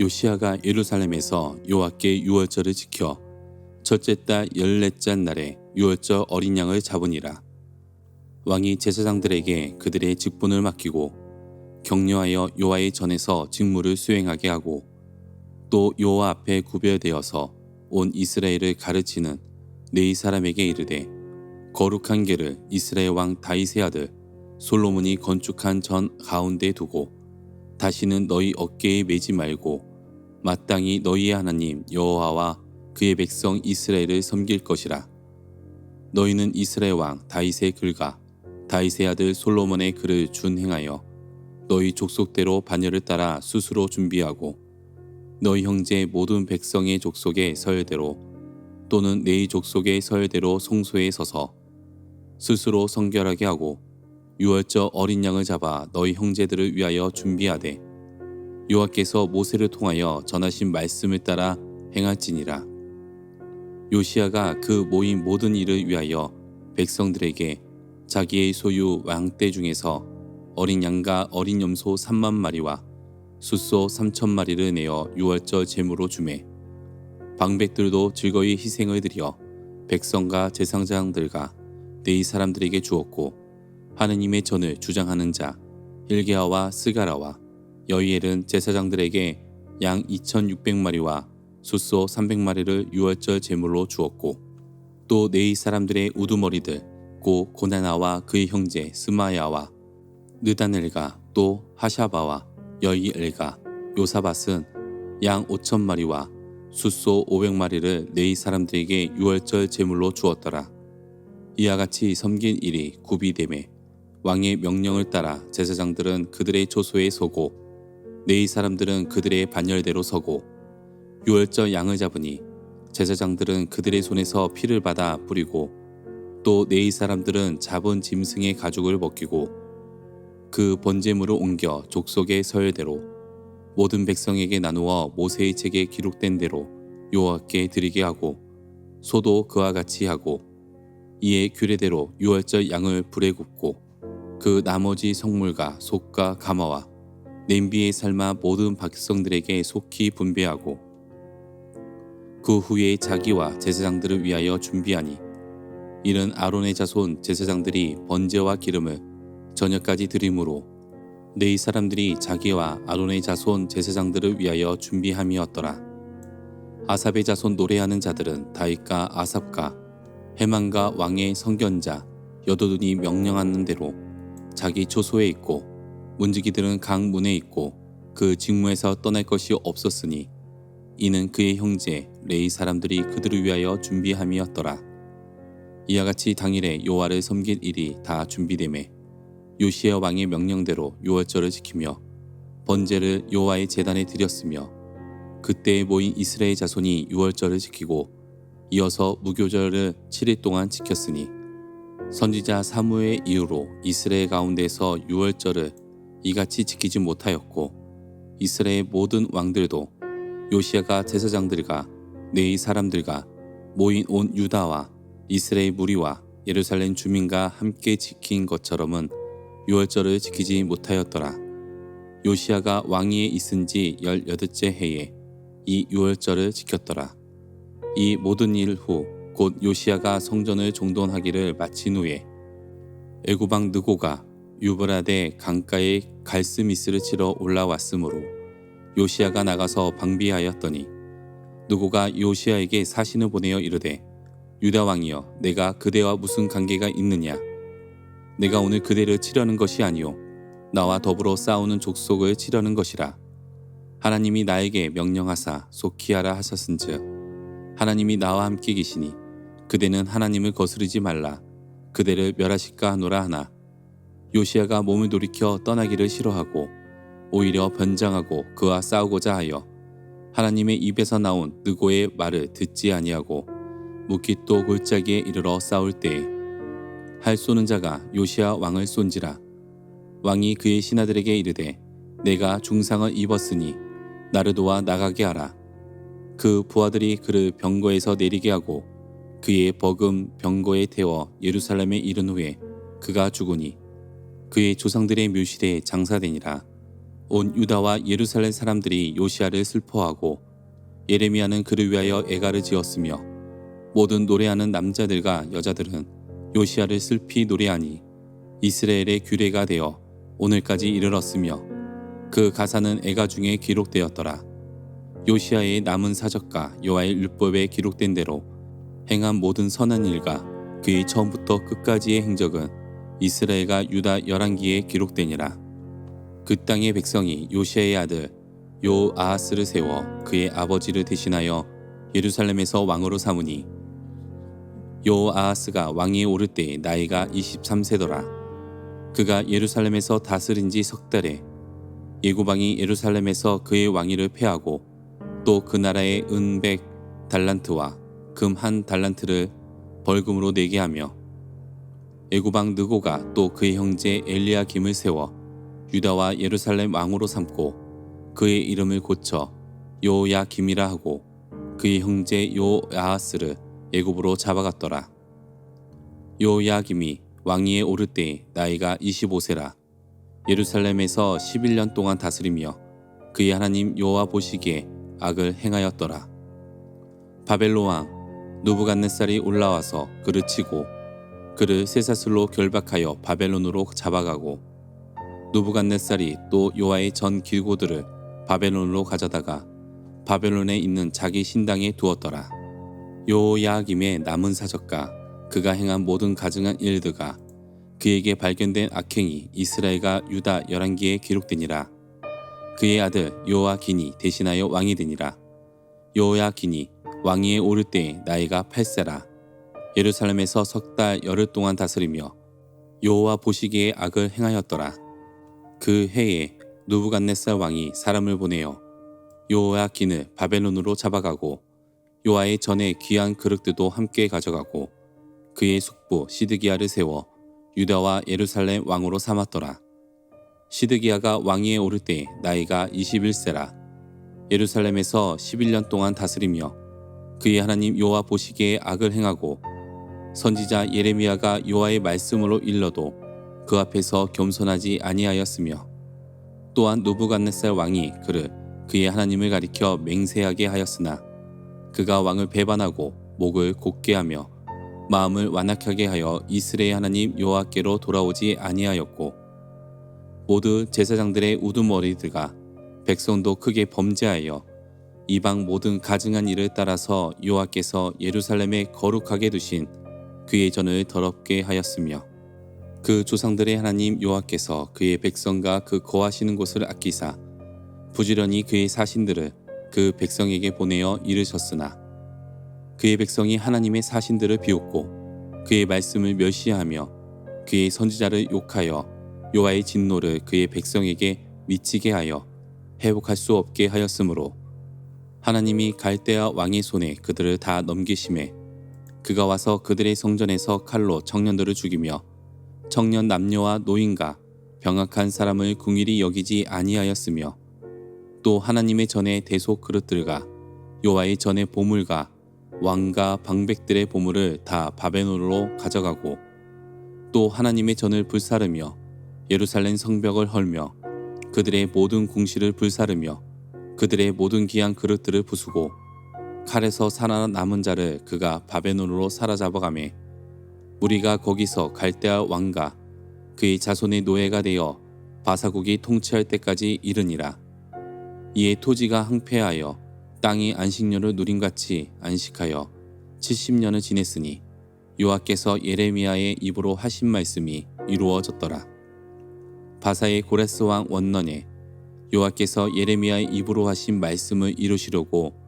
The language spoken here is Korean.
요시아가 예루살렘에서 여호와께 유월절을 지켜 첫째 달 열넷째 날에 유월절 어린 양을 잡으니라. 왕이 제사장들에게 그들의 직분을 맡기고 격려하여 여호와의 전에서 직무를 수행하게 하고 또 여호와 앞에 구별되어서 온 이스라엘을 가르치는 네이 사람에게 이르되 거룩한 길을 이스라엘 왕 다윗의 아들 솔로몬이 건축한 전 가운데 두고 다시는 너희 어깨에 매지 말고 마땅히 너희의 하나님 여호와와 그의 백성 이스라엘을 섬길 것이라. 너희는 이스라엘 왕 다윗의 글과 다윗의 아들 솔로몬의 글을 준행하여 너희 족속대로 반열을 따라 스스로 준비하고 너희 형제 모든 백성의 족속의 서열대로 또는 네이 족속의 서열대로 송소에 서서 스스로 성결하게 하고 유월절 어린 양을 잡아 너희 형제들을 위하여 준비하되 여호와께서 모세를 통하여 전하신 말씀을 따라 행할지니라. 요시아가 그 모인 모든 일을 위하여 백성들에게 자기의 소유 왕떼 중에서 어린 양과 어린 염소 3만 마리와 숫소 3천 마리를 내어 유월절 제무로 주매 방백들도 즐거이 희생을 드려 백성과 제상장들과 네이 사람들에게 주었고 하느님의 전을 주장하는 자 힐게아와 스가라와 여이엘은 제사장들에게 양 2,600마리와 숫소 300마리를 유월절 제물로 주었고 또 네이 사람들의 우두머리들 고 고나나와 그의 형제 스마야와 느다넬가 또 하샤바와 여이엘가 요사밭은 양 5천 마리와 숫소 500마리를 네이 사람들에게 유월절 제물로 주었더라. 이와 같이 섬긴 일이 구비됨에 왕의 명령을 따라 제사장들은 그들의 조소에 서고 네이 사람들은 그들의 반열대로 서고 유월절 양을 잡으니 제사장들은 그들의 손에서 피를 받아 뿌리고 또 네이 사람들은 잡은 짐승의 가죽을 벗기고 그 번제물을 옮겨 족속의 서열대로 모든 백성에게 나누어 모세의 책에 기록된 대로 여호와께 드리게 하고 소도 그와 같이 하고 이에 규례대로 유월절 양을 불에 굽고 그 나머지 성물과 속과 가마와 냄비에 삶아 모든 백성들에게 속히 분배하고 그 후에 자기와 제사장들을 위하여 준비하니 이는 아론의 자손 제사장들이 번제와 기름을 저녁까지 드림으로 네이 사람들이 자기와 아론의 자손 제사장들을 위하여 준비함이었더라. 아삽의 자손 노래하는 자들은 다윗과 아삽과 해만과 왕의 성견자 여도둔이 명령하는 대로 자기 초소에 있고 문지기들은 각 문에 있고 그 직무에서 떠날 것이 없었으니 이는 그의 형제 레이 사람들이 그들을 위하여 준비함이었더라. 이와 같이 당일에 요아를 섬길 일이 다 준비됨에 요시아 왕의 명령대로 요월절을 지키며 번제를 요아의 제단에 드렸으며 그때에 모인 이스라엘 자손이 유월절을 지키고 이어서 무교절을 7일 동안 지켰으니 선지자 사무의 이후로 이스라엘 가운데서 유월절을 이같이 지키지 못하였고 이스라엘 모든 왕들도 요시아가 제사장들과 네이 사람들과 모인 온 유다와 이스라엘 무리와 예루살렘 주민과 함께 지킨 것처럼은 유월절을 지키지 못하였더라. 요시아가 왕위에 있은 지 열여덟째 해에 이 유월절을 지켰더라. 이 모든 일 후 곧 요시아가 성전을 종돈하기를 마친 후에 애구방 느고가 유브라데 강가에 갈스미스를 치러 올라왔으므로 요시아가 나가서 방비하였더니 느고가 요시아에게 사신을 보내어 이르되 유다 왕이여 내가 그대와 무슨 관계가 있느냐? 내가 오늘 그대를 치려는 것이 아니요 나와 더불어 싸우는 족속을 치려는 것이라. 하나님이 나에게 명령하사 속히 하라 하셨은즉 하나님이 나와 함께 계시니 그대는 하나님을 거스르지 말라. 그대를 멸하실까 하노라 하나 요시아가 몸을 돌이켜 떠나기를 싫어하고 오히려 변장하고 그와 싸우고자 하여 하나님의 입에서 나온 느고의 말을 듣지 아니하고 무기또 골짜기에 이르러 싸울 때에 할 쏘는 자가 요시아 왕을 쏜지라. 왕이 그의 신하들에게 이르되 내가 중상을 입었으니 나를 도와 나가게 하라. 그 부하들이 그를 병거에서 내리게 하고 그의 버금 병거에 태워 예루살렘에 이른 후에 그가 죽으니 그의 조상들의 묘실에 장사되니라 온 유다와 예루살렘 사람들이 요시아를 슬퍼하고 예레미야는 그를 위하여 애가를 지었으며 모든 노래하는 남자들과 여자들은 요시아를 슬피 노래하니 이스라엘의 규례가 되어 오늘까지 이르렀으며 그 가사는 애가 중에 기록되었더라. 요시아의 남은 사적과 여호와의 율법에 기록된 대로 행한 모든 선한 일과 그의 처음부터 끝까지의 행적은 이스라엘과 유다 열왕기에 기록되니라. 그 땅의 백성이 요시아의 아들 요아하스를 세워 그의 아버지를 대신하여 예루살렘에서 왕으로 삼으니 요아하스가 왕위에 오를 때 나이가 23세더라. 그가 예루살렘에서 다스린 지 석 달에 예고방이 예루살렘에서 그의 왕위를 패하고 또 그 나라의 은백 달란트와 금 한 달란트를 벌금으로 내게 하며 예고방 느고가 또 그의 형제 엘리야김을 세워 유다와 예루살렘 왕으로 삼고 그의 이름을 고쳐 요야김이라 하고 그의 형제 요야하스를 예굽으로 잡아갔더라. 요야김이 왕위에 오를 때 나이가 25세라 예루살렘에서 11년 동안 다스리며 그의 하나님 여호와 보시기에 악을 행하였더라. 바벨로 왕 누부갓네살이 올라와서 그를 치고 그를 쇠사슬로 결박하여 바벨론으로 잡아가고 누부갓네살이 또 요아의 전 길고들을 바벨론으로 가져다가 바벨론에 있는 자기 신당에 두었더라. 요야김의 남은 사적과 그가 행한 모든 가증한 일들과 그에게 발견된 악행이 이스라엘과 유다 열왕기에 기록되니라. 그의 아들 요아긴이 대신하여 왕이 되니라. 요아긴이 왕위에 오를 때 나이가 8세라. 예루살렘에서 석 달 열흘 동안 다스리며 여호와 보시기에 악을 행하였더라. 그 해에 누부갓네살 왕이 사람을 보내어 요아긴을 바벨론으로 잡아가고 요아의 전에 귀한 그릇들도 함께 가져가고 그의 숙부 시드기야를 세워 유다와 예루살렘 왕으로 삼았더라. 시드기야가 왕위에 오를 때 나이가 21세라. 예루살렘에서 11년 동안 다스리며 그의 하나님 여호와 보시기에 악을 행하고 선지자 예레미야가 여호와의 말씀으로 일러도 그 앞에서 겸손하지 아니하였으며 또한 누부갓네살 왕이 그를 그의 하나님을 가리켜 맹세하게 하였으나 그가 왕을 배반하고 목을 곧게 하며 마음을 완악하게 하여 이스라엘 하나님 여호와께로 돌아오지 아니하였고 모두 제사장들의 우두머리들과 백성도 크게 범죄하여 이방 모든 가증한 일을 따라서 여호와께서 예루살렘에 거룩하게 두신 그의 전을 더럽게 하였으며 그 조상들의 하나님 여호와께서 그의 백성과 그 거하시는 곳을 아끼사 부지런히 그의 사신들을 그 백성에게 보내어 이르셨으나 그의 백성이 하나님의 사신들을 비웃고 그의 말씀을 멸시하며 그의 선지자를 욕하여 여호와의 진노를 그의 백성에게 미치게 하여 회복할 수 없게 하였으므로 하나님이 갈대아 왕의 손에 그들을 다 넘기심에 그가 와서 그들의 성전에서 칼로 청년들을 죽이며 청년 남녀와 노인과 병악한 사람을 궁일이 여기지 아니하였으며 또 하나님의 전에 대속 그릇들과 여호와의 전에 보물과 왕과 방백들의 보물을 다 바벨론으로 가져가고 또 하나님의 전을 불사르며 예루살렘 성벽을 헐며 그들의 모든 궁시를 불사르며 그들의 모든 귀한 그릇들을 부수고 칼에서 살아남은 자를 그가 바벨론으로 사로잡아가매 우리가 거기서 갈대아 왕과 그의 자손의 노예가 되어 바사국이 통치할 때까지 이르니라. 이에 토지가 항폐하여 땅이 안식년을 누림같이 안식하여 70년을 지냈으니 요하께서 예레미야의 입으로 하신 말씀이 이루어졌더라. 바사의 고레스 왕 원년에 요하께서 예레미야의 입으로 하신 말씀을 이루시려고